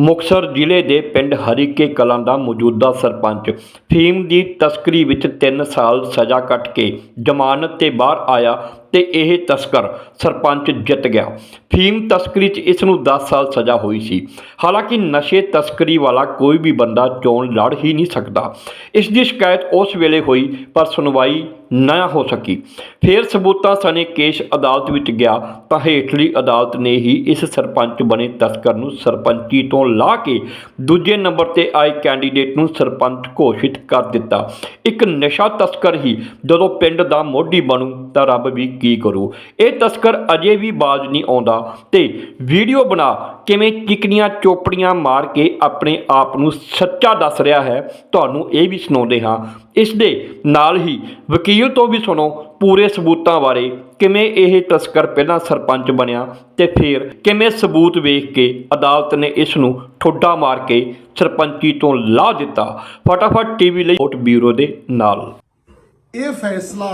ਮੁਕਤਸਰ ਜ਼ਿਲ੍ਹੇ ਦੇ ਪਿੰਡ ਹਰੀਕੇ ਕਲਾਂ ਦਾ ਮੌਜੂਦਾ ਸਰਪੰਚ। ਫੀਮ ਦੀ ਤਸਕਰੀ ਵਿੱਚ 3 ਸਾਲ ਸਜ਼ਾ ਕੱਟ ਕੇ ਜ਼ਮਾਨਤ ਤੇ ਬਾਹਰ ਆਇਆ। ਤੇ ਇਹ ਤਸਕਰ ਸਰਪੰਚ ਜਿੱਤ ਗਿਆ। ਫੀਮ ਤਸਕਰੀ 'ਚ ਇਸ ਨੂੰ 10 ਸਾਲ ਸਜ਼ਾ ਹੋਈ ਸੀ। ਹਾਲਾਂਕਿ ਨਸ਼ੇ ਤਸਕਰੀ ਵਾਲਾ ਕੋਈ ਵੀ ਬੰਦਾ ਚੋਣ ਲੜ ਹੀ ਨਹੀਂ ਸਕਦਾ। ਇਸ ਦੀ ਸ਼ਿਕਾਇਤ ਉਸ ਵੇਲੇ ਹੋਈ, ਪਰ ਸੁਣਵਾਈ ਨਾ ਹੋ ਸਕੀ। ਫਿਰ ਸਬੂਤਾਂ ਸਣੇ ਕੇਸ ਅਦਾਲਤ ਵਿੱਚ ਗਿਆ ਤਾਂ ਹੇਠਲੀ ਅਦਾਲਤ ਨੇ ਹੀ ਇਸ ਸਰਪੰਚ ਬਣੇ ਤਸਕਰ ਨੂੰ ਸਰਪੰਚੀ ਤੋਂ ਲਾ ਕੇ ਦੂਜੇ ਨੰਬਰ ਤੇ ਆਏ ਕੈਂਡੀਡੇਟ ਨੂੰ ਸਰਪੰਚ ਘੋਸ਼ਿਤ ਕਰ ਦਿੱਤਾ। ਇੱਕ ਨਸ਼ਾ ਤਸਕਰ ਹੀ ਜਦੋਂ ਪਿੰਡ ਦਾ ਮੋਢੀ ਬਣੂ ਤਾਂ ਰੱਬ ਵੀ ਕੀ ਕਰੂ? ਇਹ ਤਸਕਰ ਅਜੇ ਵੀ ਬਾਜ਼ ਨਹੀਂ ਆਉਂਦਾ ਤੇ ਵੀਡੀਓ ਬਣਾ ਕਿਵੇਂ ਚਿਕਨੀਆਂ ਚੋਪੜੀਆਂ ਮਾਰ ਕੇ ਆਪਣੇ ਆਪ ਨੂੰ ਸੱਚਾ ਦੱਸ ਰਿਹਾ ਹੈ, ਤੁਹਾਨੂੰ ਇਹ ਵੀ ਸੁਣਾਉਂਦੇ ਹਾਂ। ਇਸ ਦੇ ਨਾਲ ਹੀ ਵਕੀਲ ਤੋਂ ਵੀ ਸੁਣੋ ਪੂਰੇ ਸਬੂਤਾਂ ਬਾਰੇ, ਕਿਵੇਂ ਇਹ ਤਸਕਰ ਪਹਿਲਾਂ ਸਰਪੰਚ ਬਣਿਆ ਤੇ ਫਿਰ ਕਿਵੇਂ ਸਬੂਤ ਵੇਖ ਕੇ ਅਦਾਲਤ ਨੇ ਇਸ ਨੂੰ ਠੋਡਾ ਮਾਰ ਕੇ ਸਰਪੰਚੀ ਤੋਂ ਲਾ ਦਿੱਤਾ। ਫਟਾਫਟ ਟੀਵੀ ਲਈ ਵੋਟ ਬਿਊਰੋ ਦੇ ਨਾਲ। ਇਹ ਫੈਸਲਾ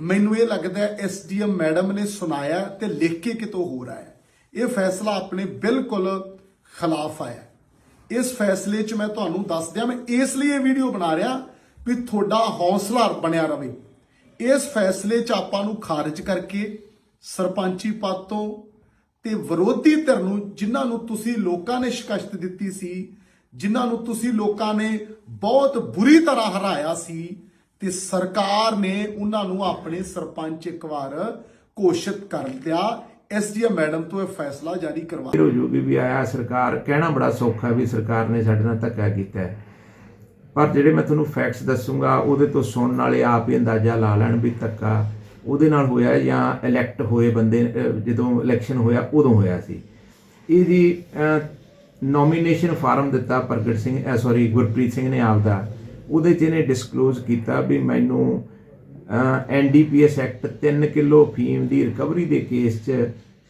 ਮੈਨੂੰ ਇਹ ਲੱਗਦਾ ਹੈ ਐਸਡੀਐਮ ਮੈਡਮ ਨੇ ਸੁਣਾਇਆ ਤੇ ਲਿਖ ਕੇ ਕਿਤੋਂ ਹੋਰ ਆਇਆ ਇਹ ਫੈਸਲਾ ਆਪਣੇ ਬਿਲਕੁਲ ਖਿਲਾਫ ਆਇਆ ਇਸ ਫੈਸਲੇ 'ਚ ਮੈਂ ਤੁਹਾਨੂੰ ਦੱਸ ਦਿਆਂ, ਮੈਂ ਇਸ ਲਈ ਇਹ ਵੀਡੀਓ ਬਣਾ ਰਿਹਾ ਵੀ ਤੁਹਾਡਾ ਹੌਸਲਾ ਬਣਿਆ ਰਵੇ। ਇਸ ਫੈਸਲੇ 'ਚ ਆਪਾਂ ਨੂੰ ਖਾਰਜ ਕਰਕੇ ਸਰਪੰਚੀ ਪਦ ਤੋਂ ਤੇ ਵਿਰੋਧੀ ਧਿਰ ਨੂੰ, ਜਿਨ੍ਹਾਂ ਨੂੰ ਤੁਸੀਂ ਲੋਕਾਂ ਨੇ ਸ਼ਿਕਸਤ ਦਿੱਤੀ ਸੀ, ਜਿਨ੍ਹਾਂ ਨੂੰ ਤੁਸੀਂ ਲੋਕਾਂ ਨੇ ਬਹੁਤ ਬੁਰੀ ਤਰ੍ਹਾਂ ਹਰਾਇਆ ਸੀ ਤੇ ਸਰਕਾਰ ਨੇ ਉਹਨਾਂ ਨੂੰ ਆਪਣੇ ਸਰਪੰਚ ਇੱਕ ਵਾਰ ਘੋਸ਼ਿਤ ਕਰ ਦਿਆ ਐਸਡੀਐਮ ਮੈਡਮ ਤੋਂ ਇਹ ਫੈਸਲਾ ਜਾਰੀ ਕਰਵਾ ਹੋ ਜੂਗੀ ਵੀ ਆਇਆ ਸਰਕਾਰ, ਕਹਿਣਾ ਬੜਾ ਸੌਖਾ ਵੀ ਸਰਕਾਰ ਨੇ ਸਾਡੇ ਨਾਲ ਧੱਕਾ ਕੀਤਾ ਹੈ। ਪਰ ਜਿਹੜੇ ਮੈਂ ਤੁਹਾਨੂੰ ਫੈਕਟਸ ਦੱਸੂਗਾ, ਉਹਦੇ ਤੋਂ ਸੁਣਨ ਵਾਲੇ ਆਪ ਹੀ ਅੰਦਾਜ਼ਾ ਲਾ ਲੈਣ ਵੀ ਧੱਕਾ ਉਹਦੇ ਨਾਲ ਹੋਇਆ ਜਾਂ ਇਲੈਕਟ ਹੋਏ ਬੰਦੇ ਜਦੋਂ ਇਲੈਕਸ਼ਨ ਹੋਇਆ, ਉਦੋਂ ਹੋਇਆ ਸੀ। ਇਹਦੀ ਨੋਮੀਨੇਸ਼ਨ ਫਾਰਮ ਦਿੱਤਾ ਪ੍ਰਗਟ ਸਿੰਘ ਸੌਰੀ ਗੁਰਪ੍ਰੀਤ ਸਿੰਘ ਨੇ ਆਪਦਾ। ਉਹਦੇ 'ਚ ਇਹਨੇ ਡਿਸਕਲੋਜ਼ ਕੀਤਾ ਵੀ ਮੈਨੂੰ ਐਨਡੀਪੀਐਸ ਐਕਟ 3 ਕਿਲੋ ਫੀਮ ਦੀ ਰਿਕਵਰੀ ਦੇ ਕੇਸ 'ਚ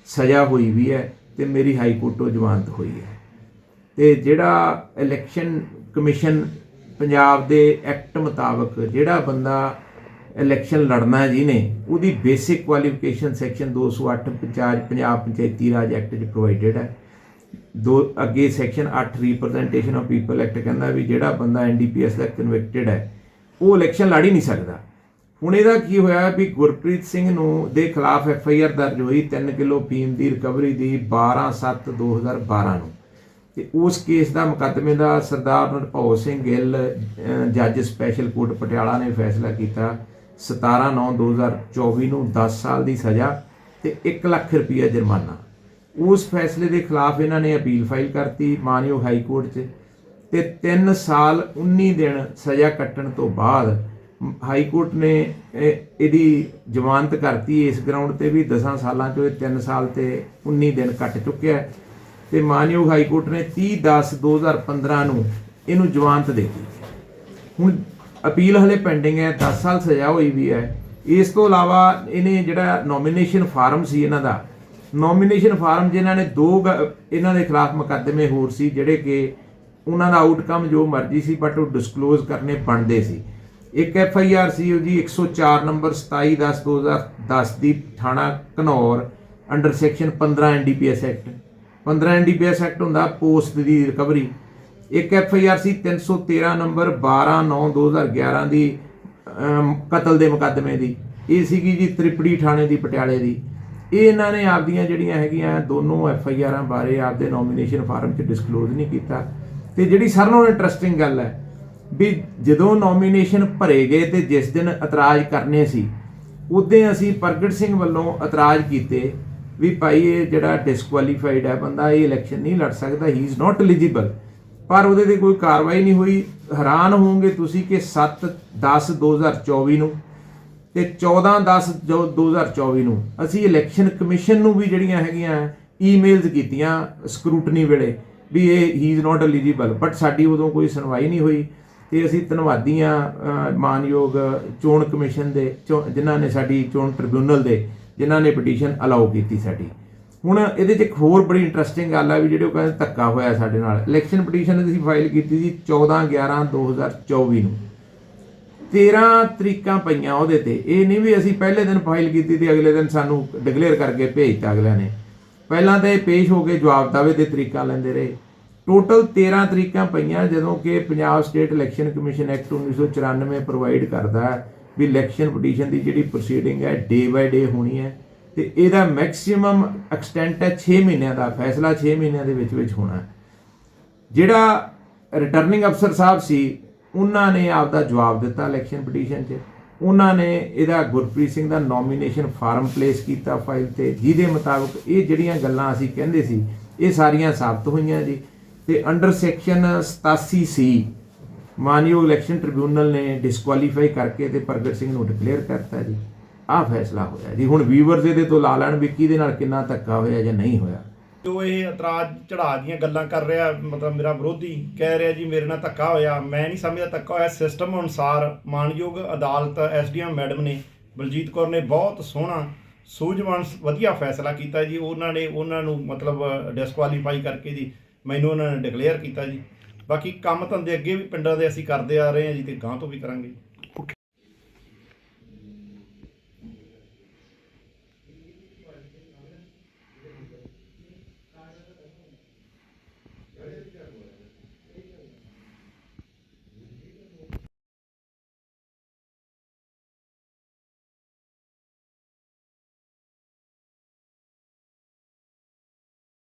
ਸਜ਼ਾ ਹੋਈ ਵੀ ਹੈ ਤੇ ਮੇਰੀ ਹਾਈ ਕੋਰਟ ਤੋਂ ਜ਼ਮਾਨਤ ਹੋਈ ਹੈ। ਤੇ ਜਿਹੜਾ ਇਲੈਕਸ਼ਨ ਕਮਿਸ਼ਨ ਪੰਜਾਬ ਦੇ ਐਕਟ ਮੁਤਾਬਕ ਜਿਹੜਾ ਬੰਦਾ ਇਲੈਕਸ਼ਨ ਲੜਨਾ ਜਿਹਨੇ, ਉਹਦੀ basic qualification section 208 Punjab Punjab Panchayati Raj act 'ਚ ਪ੍ਰੋਵਾਈਡਡ ਹੈ। ਦੋ ਅੱਗੇ section 8 representation of people act ਕਹਿੰਦਾ ਵੀ ਜਿਹੜਾ ਬੰਦਾ ਐਨਡੀਪੀਐਸ ਦਾ ਕਨਵਿਕਟਡ ਹੈ, ਉਹ ਇਲੈਕਸ਼ਨ ਲੜ ਹੀ ਨਹੀਂ ਸਕਦਾ। ਹੁਣ ਇਹਦਾ ਕੀ ਹੋਇਆ ਵੀ ਗੁਰਪ੍ਰੀਤ ਸਿੰਘ ਨੂੰ ਦੇ ਖਿਲਾਫ ਐਫ ਆਈ ਆਰ ਦਰਜ ਹੋਈ 3 ਕਿਲੋ ਫੀਮ ਦੀ ਰਿਕਵਰੀ ਦੀ 12/7/2012 ਨੂੰ। ਤੇ ਉਸ ਕੇਸ ਦਾ ਮੁਕੱਦਮੇ ਦਾ ਸਰਦਾਰ ਨਰਪਾਲ ਸਿੰਘ ਗਿੱਲ ਜੱਜ ਸਪੈਸ਼ਲ ਕੋਰਟ ਪਟਿਆਲਾ ਨੇ ਫੈਸਲਾ ਕੀਤਾ। 17/9/2024 ਨੂੰ 10 ਸਾਲ ਦੀ ਸਜ਼ਾ ਤੇ 1 ਲੱਖ ਰੁਪਈਆ ਜੁਰਮਾਨਾ। ਉਸ ਫੈਸਲੇ ਦੇ ਖਿਲਾਫ ਇਹਨਾਂ ਨੇ ਅਪੀਲ ਫਾਈਲ ਕਰਤੀ ਮਾਨਯੋਗ ਹਾਈ ਕੋਰਟ 'ਚ ਤੇ 3 ਸਾਲ 19 ਦਿਨ ਸਜ਼ਾ ਕੱਟਣ ਤੋਂ ਬਾਅਦ ਹਾਈ ਕੋਰਟ ਨੇ ਇਹਦੀ ਜ਼ਮਾਨਤ ਕਰਤੀ ਇਸ ਗਰਾਊਂਡ ਤੇ ਵੀ 10 ਸਾਲਾਂ ਚੋਂ ਇਹ 3 ਸਾਲ ਤੇ 19 ਦਿਨ ਕੱਟ ਚੁੱਕਿਆ ਹੈ ਤੇ ਮਾਨਯੋਗ ਹਾਈ ਕੋਰਟ ਨੇ 30 10 2015 ਨੂੰ ਇਹਨੂੰ ਜ਼ਮਾਨਤ ਦੇ ਦਿੱਤੀ। ਹੁਣ ਅਪੀਲ ਹਲੇ ਪੈਂਡਿੰਗ ਹੈ 10 ਸਾਲ ਸਜ਼ਾ ਹੋਈ ਵੀ ਹੈ। ਇਸ ਤੋਂ ਇਲਾਵਾ ਇਹਨੇ ਜਿਹੜਾ ਨੋਮੀਨੇਸ਼ਨ ਫਾਰਮ ਸੀ ਇਹਨਾਂ ਦਾ ਨੋਮੀਨੇਸ਼ਨ ਫਾਰਮ ਜਿਨ੍ਹਾਂ ਨੇ ਦੋ ਗ- ਇਹਨਾਂ ਦੇ ਖਿਲਾਫ ਮੁਕੱਦਮੇ ਹੋਰ ਸੀ, ਜਿਹੜੇ ਕਿ ਉਹਨਾਂ ਦਾ ਆਊਟਕਮ ਜੋ ਮਰਜ਼ੀ ਸੀ ਬਟ ਉਹ ਡਿਸਕਲੋਜ਼ ਕਰਨੇ ਬਣਦੇ ਸੀ। ਇੱਕ ਐਫ ਆਈ ਆਰ ਸੀ ਉਹਦੀ 104 ਨੰਬਰ 27 10 2010 ਦੀ ਥਾਣਾ Ghanaur under section 15 NDPS act 15 NDPS act ਹੁੰਦਾ ਪੋਸਟ ਦੀ ਰਿਕਵਰੀ ਇੱਕ F I R C 313 number 12 9 2011 ਦੀ ਕਤਲ ਦੇ ਮੁਕੱਦਮੇ ਦੀ। ਇਹ ਸੀਗੀ ਜੀ ਤ੍ਰਿਪੜੀ ਥਾਣੇ ਦੀ ਪਟਿਆਲੇ ਦੀ। ਇਹ ਇਹਨਾਂ ਨੇ ਆਪਦੀਆਂ ਜਿਹੜੀਆਂ ਹੈਗੀਆਂ ਦੋਨੋਂ ਐਫ ਆਈ ਆਰਾਂ ਬਾਰੇ ਆਪਦੇ ਨੋਮੀਨੇਸ਼ਨ ਫਾਰਮ 'ਚ ਡਿਸਕਲੋਜ਼ ਨਹੀਂ ਕੀਤਾ। ਤੇ ਜਿਹੜੀ ਸਾਰਿਆਂ ਨਾਲੋਂ ਇੰਟਰਸਟਿੰਗ ਗੱਲ ਹੈ ਵੀ ਜਦੋਂ ਨੋਮੀਨੇਸ਼ਨ ਭਰੇ ਗਏ ਤੇ ਜਿਸ ਦਿਨ ਇਤਰਾਜ਼ ਕਰਨੇ ਸੀ ਉਦੋਂ ਅਸੀਂ ਪ੍ਰਗਟ ਸਿੰਘ ਵੱਲੋਂ ਇਤਰਾਜ਼ ਕੀਤੇ ਵੀ ਭਾਈ ਇਹ ਜਿਹੜਾ ਡਿਸਕੁਆਲੀਫਾਈਡ ਹੈ ਬੰਦਾ, ਇਹ ਇਲੈਕਸ਼ਨ ਨਹੀਂ ਲੜ ਸਕਦਾ ਹੀ ਇਜ਼ ਨਾਟ ਐਲੀਜੀਬਲ ਪਰ ਉਹਦੇ ਤੇ ਕੋਈ ਕਾਰਵਾਈ ਨਹੀਂ ਹੋਈ। ਹੈਰਾਨ ਹੋਵੋਗੇ ਤੁਸੀਂ ਕਿ 7 10 2024 ਨੂੰ ਤੇ 14 10 ਜੋ 2024 ਨੂੰ ਅਸੀਂ ਇਲੈਕਸ਼ਨ ਕਮਿਸ਼ਨ ਨੂੰ ਵੀ ਜਿਹੜੀਆਂ ਹੈਗੀਆਂ ਈਮੇਲਸ ਕੀਤੀਆਂ ਸਕਰੂਟਨੀ ਵੇਲੇ ਵੀ ਇਹ ਹੀ ਇਜ਼ ਨਾਟ ਐਲੀਜੀਬਲ ਬਟ ਸਾਡੀ ਉਦੋਂ ਕੋਈ ਸੁਣਵਾਈ ਨਹੀਂ ਹੋਈ ਤੇ ਅਸੀਂ ਧੰਨਵਾਦੀ ਹਾਂ ਮਾਨਯੋਗ ਚੋਣ ਕਮਿਸ਼ਨ ਦੇ, ਚੋ- ਜਿਨ੍ਹਾਂ ਨੇ ਸਾਡੀ ਚੋਣ ਟ੍ਰਿਬਿਊਨਲ ਦੇ, ਜਿਨ੍ਹਾਂ ਨੇ ਪਟੀਸ਼ਨ ਅਲਾਉ ਕੀਤੀ ਸਾਡੀ। ਹੁਣ ਇਹਦੇ 'ਚ ਇੱਕ ਹੋਰ ਬੜੀ ਇੰਟਰਸਟਿੰਗ ਗੱਲ ਆ ਵੀ ਜਿਹੜੇ ਉਹ ਕਹਿੰਦੇ ਧੱਕਾ ਹੋਇਆ ਸਾਡੇ ਨਾਲ। ਇਲੈਕਸ਼ਨ ਪਟੀਸ਼ਨ ਅਸੀਂ ਫਾਈਲ ਕੀਤੀ ਸੀ 14 11 2024 ਨੂੰ। 13 ਤਰੀਕਾਂ ਪਈਆਂ ਉਹਦੇ ਤੇ। ਇਹ ਨਹੀਂ ਵੀ ਅਸੀਂ ਪਹਿਲੇ ਦਿਨ ਫਾਈਲ ਕੀਤੀ ਤੇ ਅਗਲੇ ਦਿਨ ਸਾਨੂੰ ਡਿਕਲੇਅਰ ਕਰਕੇ ਭੇਜਤਾ ਅਗਲਿਆਂ ਨੇ। ਪਹਿਲਾਂ ਤਾਂ ਇਹ ਪੇਸ਼ ਹੋ ਕੇ ਜਵਾਬ ਦਾਵੇ ਦੇ ਤਰੀਕਾਂ ਲੈਂਦੇ ਰਹੇ। ਟੋਟਲ 13 ਤਰੀਕਾਂ ਪਈਆਂ ਜਦੋਂ ਕਿ Punjab state election commission act 1994 provide ਕਰਦਾ ਹੈ ਵੀ ਇਲੈਕਸ਼ਨ ਪਟੀਸ਼ਨ ਦੀ ਜਿਹੜੀ ਪ੍ਰੋਸੀਡਿੰਗ ਹੈ ਡੇ ਬਾਈ ਡੇ ਹੋਣੀ ਹੈ ਤੇ ਇਹਦਾ ਮੈਕਸਿਮਮ ਐਕਸਟੈਂਟ ਹੈ 6 ਮਹੀਨਿਆਂ ਦਾ, ਫੈਸਲਾ 6 ਮਹੀਨਿਆਂ ਦੇ ਵਿੱਚ ਵਿੱਚ ਹੋਣਾ ਜਿਹੜਾ ਰਿਟਰਨਿੰਗ ਅਫਸਰ ਸਾਹਿਬ ਸੀ ਉਹਨਾਂ ਨੇ ਆਪਦਾ ਜਵਾਬ ਦਿੱਤਾ ਇਲੈਕਸ਼ਨ ਪਟੀਸ਼ਨ 'ਚ। ਉਹਨਾਂ ਨੇ ਇਹਦਾ ਗੁਰਪ੍ਰੀਤ ਸਿੰਘ ਦਾ ਨੋਮੀਨੇਸ਼ਨ ਫਾਰਮ ਪਲੇਸ ਕੀਤਾ ਫਾਈਲ ਤੇ। ਜਿਹਦੇ ਮੁਤਾਬਕ ਇਹ ਜਿਹੜੀਆਂ ਗੱਲਾਂ ਅਸੀਂ ਕਹਿੰਦੇ ਸੀ, ਇਹ ਸਾਰੀਆਂ ਸਾਬਤ ਹੋਈਆਂ ਜੀ। ਤੇ ਅੰਡਰ ਸੈਕਸ਼ਨ 87 ਸੀ ਮਾਨਯੋਗ ਇਲੈਕਸ਼ਨ ਟ੍ਰਿਬਿਊਨਲ ਨੇ ਡਿਸਕੁਆਲੀਫਾਈ ਕਰਕੇ ਤੇ ਪ੍ਰਗਟ ਸਿੰਘ ਨੂੰ ਡਿਕਲੇਅਰ ਕਰਤਾ ਜੀ। ਆਹ ਫੈਸਲਾ ਹੋਇਆ ਜੀ। ਹੁਣ ਵੀਵਰਸ ਇਹਦੇ ਤੋਂ ਲਾ ਲੈਣ ਵੀ ਕਿਹਦੇ ਨਾਲ ਕਿੰਨਾ ਧੱਕਾ ਹੋਇਆ ਜਾਂ ਨਹੀਂ ਹੋਇਆ। ਜੋ ਇਹ ਇਤਰਾਜ਼ ਚੜਾ ਦੀਆਂ ਗੱਲਾਂ ਕਰ ਰਿਹਾ, ਮਤਲਬ ਮੇਰਾ ਵਿਰੋਧੀ ਕਹਿ ਰਿਹਾ ਜੀ, ਮੇਰੇ ਨਾਲ ਧੱਕਾ ਹੋਇਆ। ਮੈਂ ਨਹੀਂ ਸਮਝਦਾ ਧੱਕਾ ਹੋਇਆ। ਸਿਸਟਮ ਅਨੁਸਾਰ ਮਾਨਯੋਗ ਅਦਾਲਤ, ਐਸਡੀਐਮ ਮੈਡਮ ਨੇ ਬਲਜੀਤ ਕੌਰ ਨੇ ਬਹੁਤ ਸੋਹਣਾ, ਸੂਝਵਾਨ, ਵਧੀਆ ਫੈਸਲਾ ਕੀਤਾ ਜੀ। ਉਹਨਾਂ ਨੇ ਉਹਨਾਂ ਨੂੰ ਮਤਲਬ ਡਿਸਕੁਆਲੀਫਾਈ ਕਰਕੇ ਜੀ, ਮੈਨੂੰ ਉਹਨਾਂ ਨੇ ਡਿਕਲੇਅਰ ਕੀਤਾ ਜੀ। ਬਾਕੀ ਕੰਮ ਧੰਦੇ ਅੱਗੇ ਵੀ ਪਿੰਡਾਂ ਦੇ ਅਸੀਂ ਕਰਦੇ ਆ ਰਹੇ ਹਾਂ ਜੀ ਤੇ ਗਾਂ ਤੋਂ ਵੀ ਕਰਾਂਗੇ।